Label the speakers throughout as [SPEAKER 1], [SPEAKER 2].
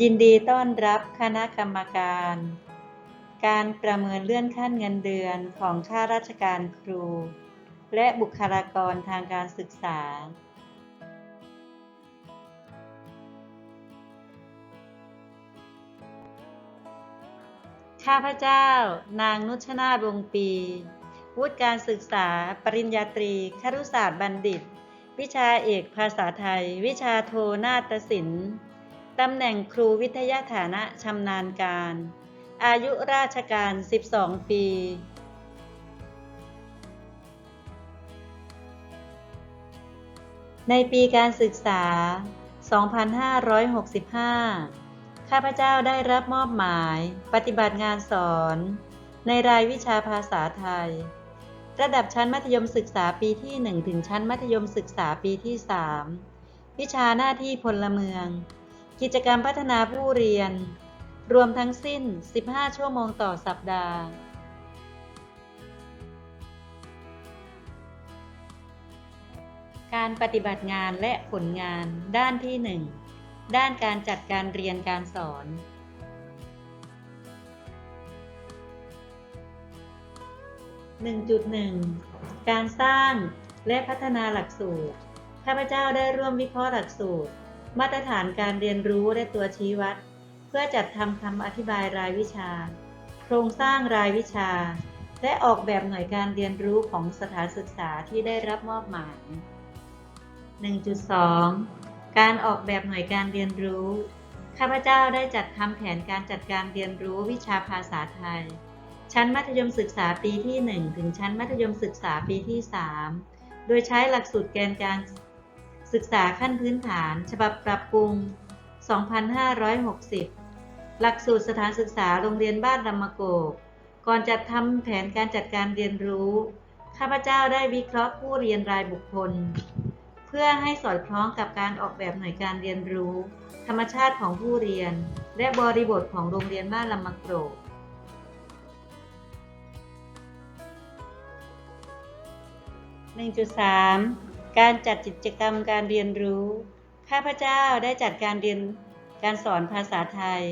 [SPEAKER 1] ยินดีต้อนรับคณะกรรมการ การประเมินเลื่อนขั้นเงินเดือนของข้าราชการครู และบุคลากรทางการศึกษา ข้าพเจ้านางนุชนาถวงปี วุฒิการศึกษา ปริญญาตรีครุศาสตร์บัณฑิต วิชาเอกภาษาไทย วิชาโทนาฏศิลป์ ตำแหน่งครูวิทยาฐานะชำนาญการ อายุราชการ 12 ปี ในปีการศึกษา 2565 ข้าพเจ้าได้รับมอบหมาย ปฏิบัติงานสอน ในรายวิชาภาษาไทย ระดับชั้นมัธยมศึกษาปีที่ 1 ถึงชั้นมัธยมศึกษาปีที่ 3 วิชาหน้าที่พลเมือง กิจกรรมพัฒนาผู้เรียน รวมทั้งสิ้น 15 ชั่วโมงต่อสัปดาห์ การปฏิบัติงานและผลงานด้านที่ 1 ด้านการจัดการเรียนการสอน 1.1 การสร้างและพัฒนาหลักสูตร ข้าพเจ้าได้ร่วมวิเคราะห์หลักสูตร มาตรฐานการเรียนรู้และตัวชี้วัด เพื่อจัดทำคำอธิบายรายวิชา โครงสร้างรายวิชา และออกแบบหน่วยการเรียนรู้ของสถานศึกษาที่ได้รับมอบหมาย 1.2 การออกแบบหน่วยการเรียนรู้ ข้าพเจ้าได้จัดทำแผนการจัดการเรียนรู้วิชาภาษาไทย ชั้นมัธยมศึกษาปีที่ 1 ถึงชั้นมัธยมศึกษาปีที่ 3 โดยใช้หลักสูตรแกนการ ศึกษาขั้นพื้นฐาน ฉบับปรับปรุง 2560 หลักสูตรสถานศึกษาโรงเรียนบ้านลำมะโกก ก่อนจัดทำแผนการจัดการเรียนรู้ ข้าพเจ้าได้วิเคราะห์ผู้เรียนรายบุคคล เพื่อให้สอดคล้องกับการออกแบบหน่วยการเรียนรู้ ธรรมชาติของผู้เรียน และบริบทของโรงเรียนบ้านลำมะโกก1.3 การจัดกิจกรรมการเรียนรู้ ข้าพเจ้าได้จัดการเรียนการสอนภาษาไทย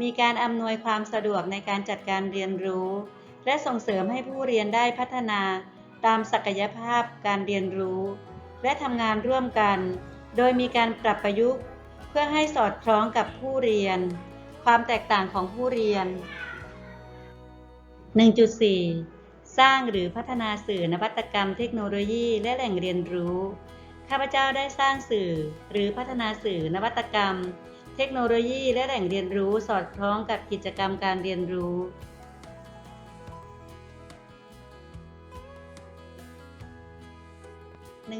[SPEAKER 1] มีการอำนวยความสะดวกในการจัดการเรียนรู้ และส่งเสริมให้ผู้เรียนได้พัฒนาตามศักยภาพการเรียนรู้ และทำงานร่วมกัน โดยมีการปรับประยุกต์ เพื่อให้สอดคล้องกับผู้เรียน ความแตกต่างของผู้เรียน 1.4 สร้างหรือพัฒนาสื่อนวัตกรรมเทคโนโลยีและแหล่งเรียนรู้ ข้าพเจ้าได้สร้างสื่อ หรือพัฒนาสื่อนวัตกรรม เทคโนโลยีและแหล่งเรียนรู้สอดคล้องกับกิจกรรมการเรียนรู้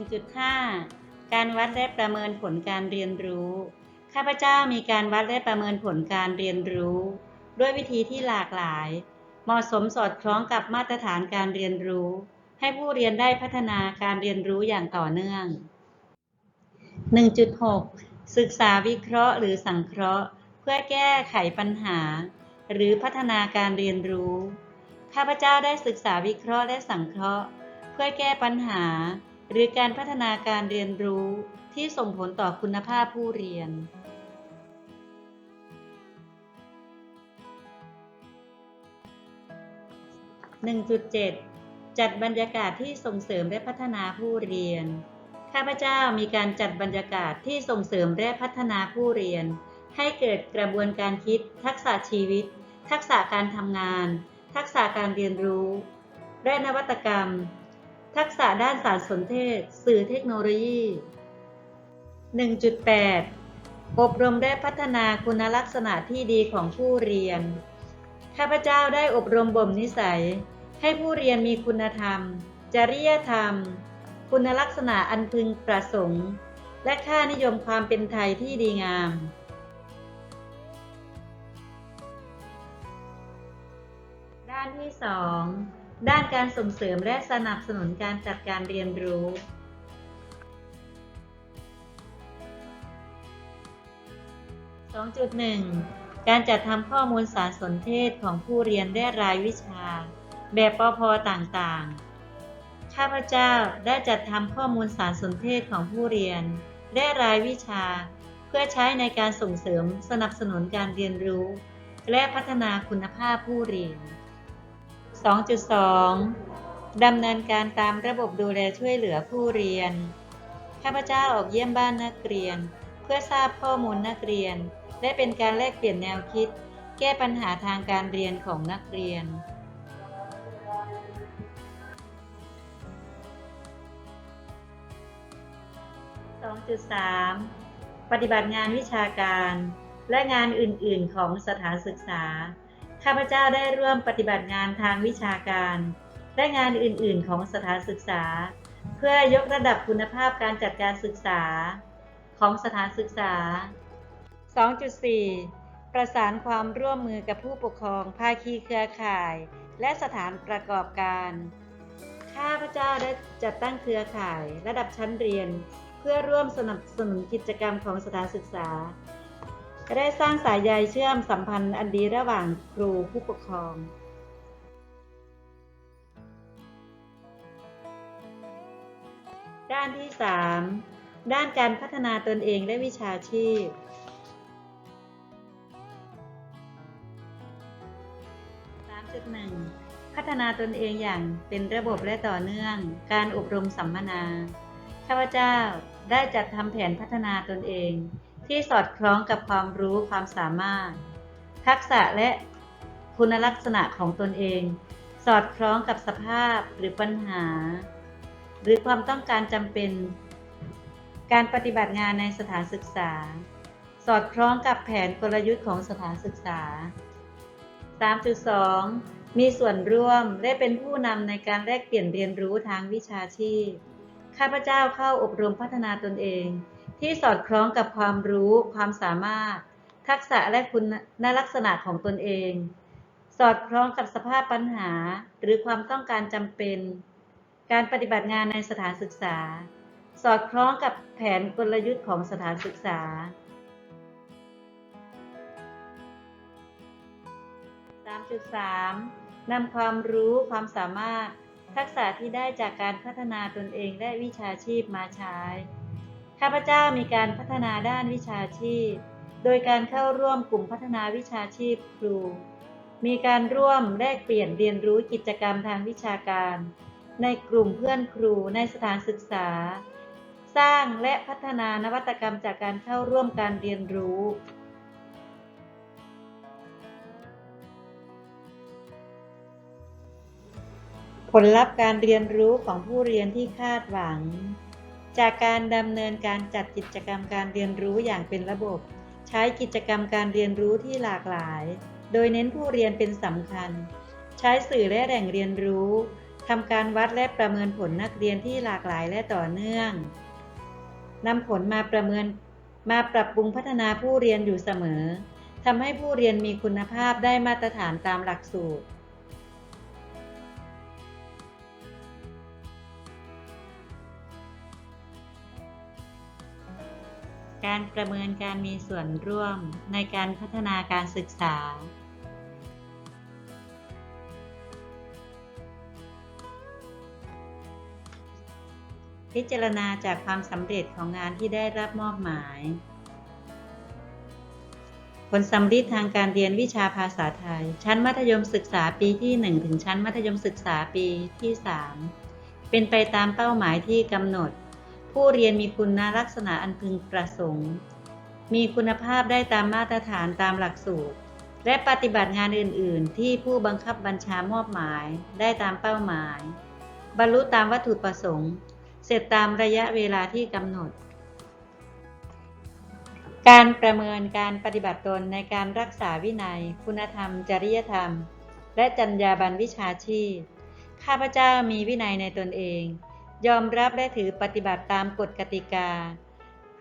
[SPEAKER 1] 1.5 การวัดและประเมินผลการเรียนรู้ ข้าพเจ้ามีการวัดและประเมินผลการเรียนรู้ ด้วยวิธีที่หลากหลาย เหมาะสมสอดคล้องกับมาตรฐานการเรียนรู้ ให้ผู้เรียนได้พัฒนาการเรียนรู้อย่างต่อเนื่อง 1.6 ศึกษาวิเคราะห์หรือสังเคราะห์ เพื่อแก้ไขปัญหา หรือพัฒนาการเรียนรู้ ข้าพเจ้าได้ศึกษาวิเคราะห์และสังเคราะห์ เพื่อแก้ปัญหา หรือการพัฒนาการเรียนรู้ที่ส่งผลต่อคุณภาพผู้เรียน 1.7 จัดบรรยากาศที่ส่งเสริมและพัฒนาผู้เรียน ข้าพเจ้ามีการจัดบรรยากาศที่ส่งเสริมและพัฒนาผู้เรียน ให้เกิดกระบวนการคิด ทักษะชีวิต ทักษะการทำงาน ทักษะการเรียนรู้ และนวัตกรรม ทักษะด้านสารสนเทศ สื่อเทคโนโลยี 1.8 อบรมและพัฒนาคุณลักษณะที่ดีของผู้เรียนข้าพเจ้าได้อบรมบ่มนิสัย ให้ผู้เรียนมีคุณธรรม จริยธรรม คุณลักษณะอันพึงประสงค์ และค่านิยมความเป็นไทยที่ดีงาม ด้านที่ 2 ด้านการส่งเสริมและสนับสนุนการจัดการเรียนรู้2.1 การจัดทำข้อมูลสารสนเทศของผู้เรียนได้รายวิชา แบบปพต่างๆ ข้าพเจ้าได้จัดทำข้อมูลสารสนเทศของผู้เรียน ได้รายวิชา เพื่อใช้ในการส่งเสริมสนับสนุนการเรียนรู้ และพัฒนาคุณภาพผู้เรียน 2.2 ดำเนินการตามระบบดูแลช่วยเหลือผู้เรียน ข้าพเจ้าออกเยี่ยมบ้านนักเรียน เพื่อทราบข้อมูลนักเรียน และเป็นการแลกเปลี่ยนแนวคิด แก้ปัญหาทางการเรียนของนักเรียน 2.3 ปฏิบัติงานวิชาการ และงานอื่น ๆ ของสถานศึกษา ข้าพเจ้าได้ร่วมปฏิบัติงานทางวิชาการ และงานอื่น ๆ ของสถานศึกษา เพื่อยกระดับคุณภาพการจัดการศึกษา ของสถานศึกษา 2.4 ประสานความร่วมมือกับผู้ปกครอง ภาคีเครือข่าย และสถานประกอบการ ข้าพเจ้าได้จัดตั้งเครือข่ายระดับชั้นเรียน เพื่อร่วมสนับสนุนกิจกรรมของสถานศึกษา ได้สร้างสายใยเชื่อมสัมพันธ์อันดีระหว่างครูผู้ปกครองด้านที่ 3 ด้านการพัฒนาตนเองและวิชาชีพ 3.1 พัฒนาตนเองอย่างเป็นระบบและต่อเนื่อง การอบรมสัมมนา ข้าพเจ้า ได้จัดทำแผนพัฒนาตนเอง ที่สอดคล้องกับความรู้ความสามารถ ทักษะและคุณลักษณะของตนเอง สอดคล้องกับสภาพหรือปัญหา หรือความต้องการจำเป็น การปฏิบัติงานในสถานศึกษา สอดคล้องกับแผนกลยุทธ์ของสถานศึกษา 3.2 มีส่วนร่วมและเป็นผู้นำในการแลกเปลี่ยนเรียนรู้ทางวิชาชีพ ข้าพเจ้าเข้าอบรมพัฒนาตนเอง ที่สอดคล้องกับความรู้ ความสามารถ ทักษะและคุณลักษณะของตนเอง สอดคล้องกับสภาพปัญหา หรือความต้องการจำเป็น การปฏิบัติงานในสถานศึกษา สอดคล้องกับแผนกลยุทธ์ของสถานศึกษา 3.3นำความรู้ความสามารถ ทักษะที่ได้จากการพัฒนาตนเองและวิชาชีพมาใช้ ข้าพเจ้ามีการพัฒนาด้านวิชาชีพ โดยการเข้าร่วมกลุ่มพัฒนาวิชาชีพครู มีการร่วมแลกเปลี่ยนเรียนรู้กิจกรรมทางวิชาการ ในกลุ่มเพื่อนครูในสถานศึกษา สร้างและพัฒนานวัตกรรมจากการเข้าร่วมการเรียนรู้ ผลลัพธ์การเรียนรู้ของผู้เรียนที่คาดหวัง จากการดำเนินการจัดกิจกรรมการเรียนรู้อย่างเป็นระบบ ใช้กิจกรรมการเรียนรู้ที่หลากหลาย โดยเน้นผู้เรียนเป็นสำคัญ ใช้สื่อและแหล่งเรียนรู้ทำการวัดและประเมินผลนักเรียนที่หลากหลายและต่อเนื่องนำผลมาประเมินมาปรับปรุงพัฒนาผู้เรียนอยู่เสมอทำให้ผู้เรียนมีคุณภาพได้มาตรฐานตามหลักสูตร การประเมินการมีส่วนร่วมในการพัฒนาการศึกษา พิจารณาจากความสำเร็จของงานที่ได้รับมอบหมาย ผลสำลิดทางการเรียนวิชาภาษาไทย ชั้นมัธยมศึกษาปีที่ 1 ถึงชั้นมัธยมศึกษาปีที่ 3 เป็นไปตามเป้าหมายที่กำหนด ผู้เรียนมีคุณลักษณะอันพึงประสงค์ มีคุณภาพได้ตามมาตรฐานตามหลักสูตร และปฏิบัติงานอื่น ๆ ที่ผู้บังคับบัญชามอบหมายได้ตามเป้าหมาย บรรลุตามวัตถุประสงค์ เสร็จตามระยะเวลาที่กำหนด การประเมินการปฏิบัติตนในการรักษาวินัย คุณธรรม จริยธรรม และจรรยาบรรณวิชาชีพ ข้าพเจ้ามีวินัยในตนเอง ยอมรับและถือปฏิบัติตามกฎกติกา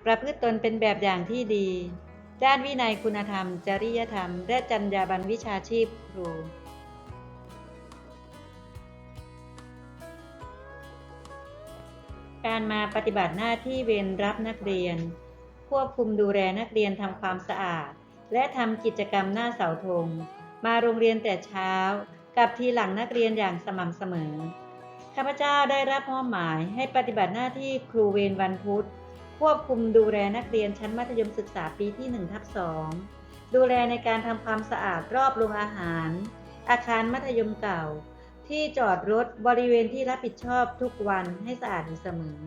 [SPEAKER 1] ประพฤติตนเป็นแบบอย่างที่ดี ด้านวินัยคุณธรรม จริยธรรม และจรรยาบรรณวิชาชีพครูการมาปฏิบัติหน้าที่เวรรับนักเรียน ควบคุมดูแลนักเรียนทำความสะอาด และทำกิจกรรมหน้าเสาธง มาโรงเรียนแต่เช้า กับทีหลังนักเรียนอย่างสม่ำเสมอ ข้าพเจ้าได้รับมอบหมายให้ปฏิบัติหน้าที่ครูเวรวันพุธ ควบคุมดูแลนักเรียนชั้นมัธยมศึกษาปีที่1ทับ2ดูแลในการทำความสะอาดรอบโรงอาหาร อาคารมัธยมเก่า ที่จอดรถบริเวณที่รับผิดชอบทุกวันให้สะอาดอยู่เสมอ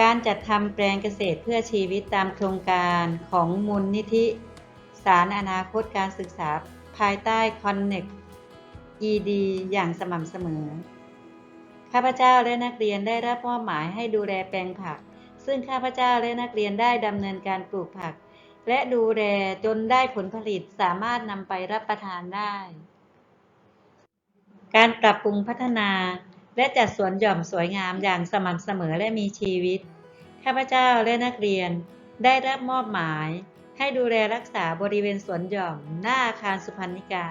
[SPEAKER 1] การจัดทำแปลงเกษตรเพื่อชีวิตตามโครงการของมูลนิธิ สารอนาคตการศึกษาภายใต้ Connect ED อย่างสม่ำเสมอ ข้าพเจ้าและนักเรียนได้รับมอบหมายให้ดูแลแปลงผัก ซึ่งข้าพเจ้าและนักเรียนได้ดำเนินการปลูกผัก และดูแลจนได้ผลผลิตสามารถนำไปรับประทานได้ การปรับปรุงพัฒนา และจัดสวนหย่อมสวยงามอย่างสม่ำเสมอและมีชีวิต ข้าพเจ้าและนักเรียนได้รับมอบหมาย ให้ดูแลรักษาบริเวณสวนหย่อมหน้าอาคารสุพรรณิกา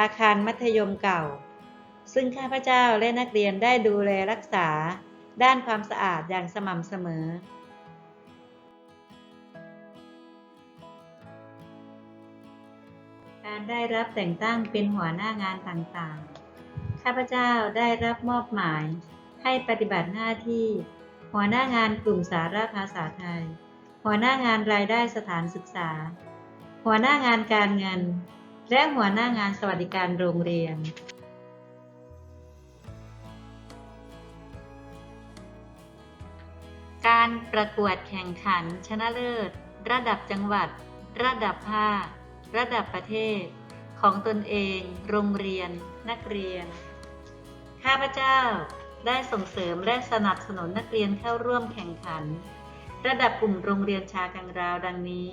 [SPEAKER 1] อาคารมัธยมเก่า ซึ่งข้าพเจ้าและนักเรียนได้ดูแลรักษาด้านความสะอาดอย่างสม่ำเสมอการได้รับแต่งตั้งเป็นหัวหน้างานต่างๆ ข้าพเจ้าได้รับมอบหมายให้ปฏิบัติหน้าที่ หัวหน้างานกลุ่มสาระภาษาไทย หัวหน้างานรายได้สถานศึกษา หัวหน้างานการเงิน และหัวหน้างานสวัสดิการโรงเรียนการประกวดแข่งขันชนะเลิศ ระดับจังหวัด ระดับภาค ระดับประเทศ ของตนเอง โรงเรียน นักเรียน ข้าพเจ้าได้ส่งเสริมและสนับสนุนนักเรียนเข้าร่วมแข่งขัน ระดับกลุ่มโรงเรียนชากังราวดังนี้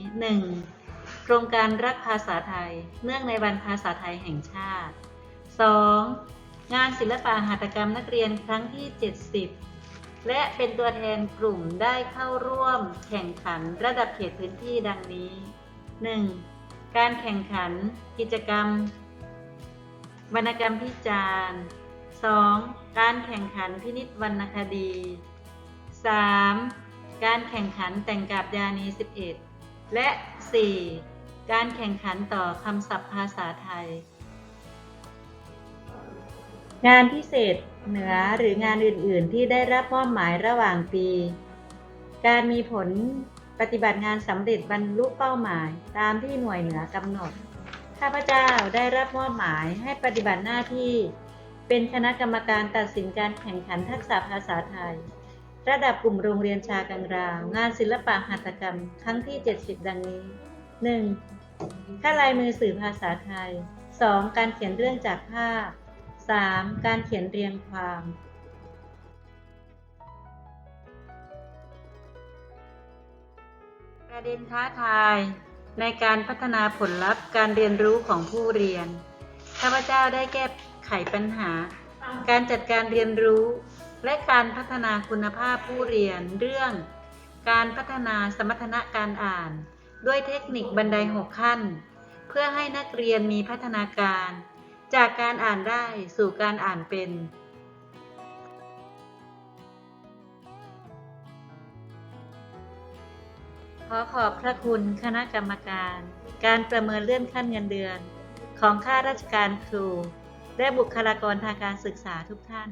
[SPEAKER 1] 1. โครงการรักภาษาไทย เนื่องในวันภาษาไทยแห่งชาติ 2. งานศิลปะหัตถกรรมนักเรียนครั้งที่ 70 และเป็นตัวแทนกลุ่มได้เข้าร่วม แข่งขันระดับเขตพื้นที่ดังนี้ 1. การแข่งขัน กิจกรรม วรรณกรรมพิจารณ์ 2. การแข่งขันพินิจวรรณคดี 3. การแข่งขันแต่งกาบยานี 11 และ 4. การแข่งขันต่อคำศัพท์ภาษาไทย งานพิเศษเหนือหรืองานอื่น ๆ ที่ได้รับมอบหมายระหว่างปี การมีผลปฏิบัติงานสำเร็จบรรลุเป้าหมาย ตามที่หน่วยเหนือกำหนด ข้าพเจ้าได้รับมอบหมายให้ปฏิบัติหน้าที่ เป็นคณะกรรมการตัดสินการแข่งขันทักษะภาษาไทย ระดับกลุ่มโรงเรียนชากังราว งานศิลปะหัตถกรรมครั้งที่ 70 ดังนี้ 1. ค่าลายมือสื่อภาษาไทย 2. การเขียนเรื่องจากภาพ 3. การเขียนเรียงความประเด็นท้าทายในการพัฒนาผลลัพธ์การเรียนรู้ของผู้เรียน ข้าพเจ้าได้แก้ไขปัญหา การจัดการเรียนรู้ และการพัฒนาคุณภาพผู้เรียนเรื่อง การพัฒนาสมรรถนะการอ่าน ด้วยเทคนิคบันไดหกขั้น เพื่อให้นักเรียนมีพัฒนาการ จากการอ่านได้สู่การอ่านเป็นขอขอบพระคุณคณะกรรมการ การประเมินเลื่อนขั้นเงินเดือน ของข้าราชการครู และบุคลากรทางการศึกษาทุกท่าน